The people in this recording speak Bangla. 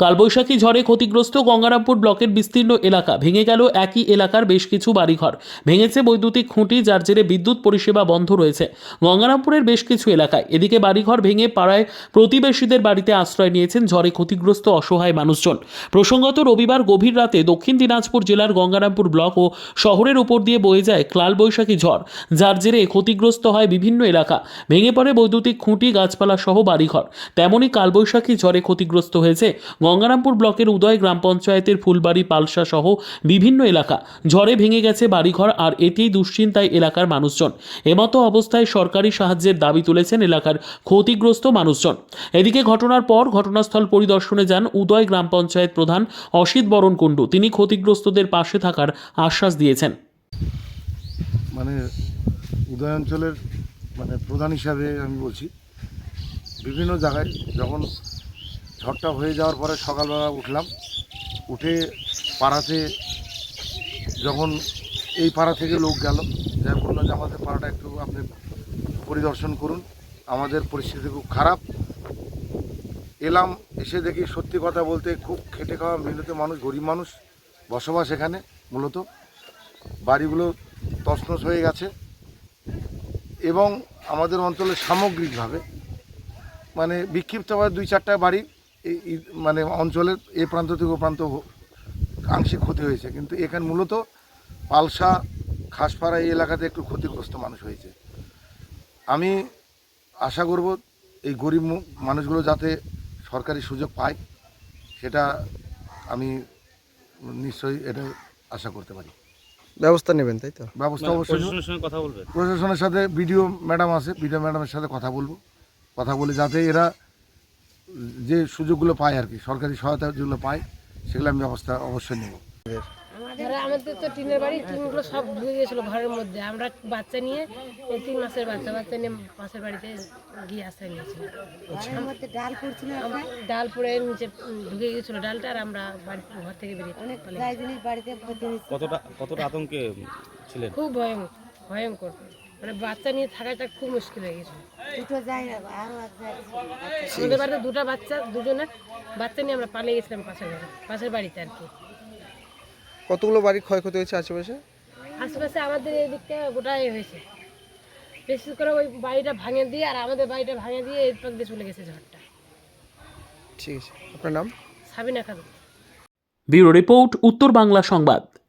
কালবৈশাখী ঝড়ে ক্ষতিগ্রস্ত গঙ্গারামপুর ব্লকের বিস্তীর্ণ এলাকা। ভেঙে গেল একই এলাকার বেশ কিছু বাড়িঘর। ভেঙেছে বৈদ্যুতিক খুঁটি, যার জেরে বিদ্যুৎ পরিষেবা বন্ধ রয়েছে। গঙ্গারামপুরের বেশ কিছু এলাকায় এদিকে বাড়িঘর ভেঙে পাড়ায় প্রতিবেশীদের বাড়িতে আশ্রয় নিয়েছেন ঝড়ে ক্ষতিগ্রস্ত অসহায় মানুষজন। প্রসঙ্গত রবিবার গভীর রাতে দক্ষিণ দিনাজপুর জেলার গঙ্গারামপুর ব্লক ও শহরের উপর দিয়ে বয়ে যায় কালবৈশাখী ঝড়, যার জেরে ক্ষতিগ্রস্ত হয় বিভিন্ন এলাকা। ভেঙে পড়ে বৈদ্যুতিক খুঁটি, গাছপালা সহ বাড়িঘর। তেমনই কালবৈশাখী ঝড়ে ক্ষতিগ্রস্ত হয়েছে গঙ্গারামপুর ব্লকের উদয় গ্রাম পঞ্চায়েতের ফুলবাড়ি, পালসা সহ বিভিন্ন এলাকা ঝড়ে ভেঙে গেছে বাড়িঘর আর এতেই দুশ্চিন্তায় এলাকার মানুষজন। এমতো অবস্থায় সরকারি সাহায্যের দাবি তুলেছেন এলাকার ক্ষতিগ্রস্ত মানুষজন। এদিকে ঘটনার পর ঘটনাস্থল পরিদর্শনে যান উদয় গ্রাম পঞ্চায়েত প্রধান অসিত বরণ কুণ্ডু। তিনি ক্ষতিগ্রস্তদের পাশে থাকার আশ্বাস দিয়েছেন। মানে উদয় অঞ্চলের মানে প্রধান হিসাবে আমি বলছি, বিভিন্ন জায়গায় যখন ঝড়টা হয়ে যাওয়ার পরে সকালবেলা উঠলাম। উঠে পাড়াতে যখন এই পাড়া থেকে লোক গেল যা বলল যে আমাদের পাড়াটা একটু আপনি পরিদর্শন করুন। আমাদের পরিস্থিতি খুব খারাপ। এলাম, এসে দেখি সত্যি কথা বলতে খুব খেটে খাওয়া মেহনত মানুষ, গরিব মানুষ বসবাস এখানে মূলত। বাড়িগুলো তসনস হয়ে গেছে এবং আমাদের অঞ্চলে সামগ্রিকভাবে মানে বিক্ষিপ্তভাবে দুই চারটা বাড়ি এই মানে অঞ্চলের এ প্রান্ত থেকে ও প্রান্ত আংশিক ক্ষতি হয়েছে। কিন্তু এখানে মূলত পালসা খাসপাড়া এই এলাকাতে একটু ক্ষতিগ্রস্ত মানুষ হয়েছে। আমি আশা করব এই গরিব মানুষগুলো যাতে সরকারি সুযোগ পায় সেটা আমি নিশ্চয়ই এটা আশা করতে পারি। ব্যবস্থা নেবেন তাই তো? ব্যবস্থা অবশ্যই। প্রশাসনের সঙ্গে কথা বলবেন? প্রশাসনের সাথে বিডিও ম্যাডাম আছে বিডিও ম্যাডামের সাথে কথা বলব। কথা বলে যাতে এরা যে সুযোগগুলো পায় আর কি সরকারি সহায়তা যেগুলো পায় সেগুলো আমি ব্যবস্থা অবশ্যই নেব। আমাদের তো টিনের বাড়ি টিনগুলো সব ঢুকে গেছিল ঘরের মধ্যে। আমরা বাচ্চা নিয়ে এই তিন মাসের বাচ্চা বাচ্চা নিয়ে পাশের বাড়িতে গিয়ে আশ্রয় নিয়েছিলাম ডাল পড়ছিল ডাল পড়ে নিচে ঢুকে গেছিল ডালটা আর আমরা বাড়ি ঘর থেকে বেরিয়ে অনেক বাড়িতে কতটা কতটা আতঙ্কে ছিলেন? খুব ভয়ঙ্কর ভয়ঙ্কর। মানে বাচ্চা নিয়ে থাকাটা খুব মুশকিল হয়ে গেছিল দুটো যায় না আমাদের বাড়িতে দুটো বাচ্চা দুজনের বাচ্চা নিয়ে আমরা পালিয়ে গেছিলাম পাশের বাড়ি পাশের বাড়িতে আর কি। কতগুলো বাড়ি ক্ষয়ক্ষতি হয়েছে আশেপাশে? আশেপাশে আমাদের এই দিকটা গোটাই হয়েছে। বিশেষ করে ওই বাড়িটা ভাঙে দিয়ে আর আমাদের বাড়িটা ভাঙে দিয়ে এই পাক দিয়ে চলে গেছে ঝড়টা। ঠিক আছে। আপনার নাম? সাবিনা খাতুন। ব্যুরো রিপোর্ট উত্তর বাংলা সংবাদ।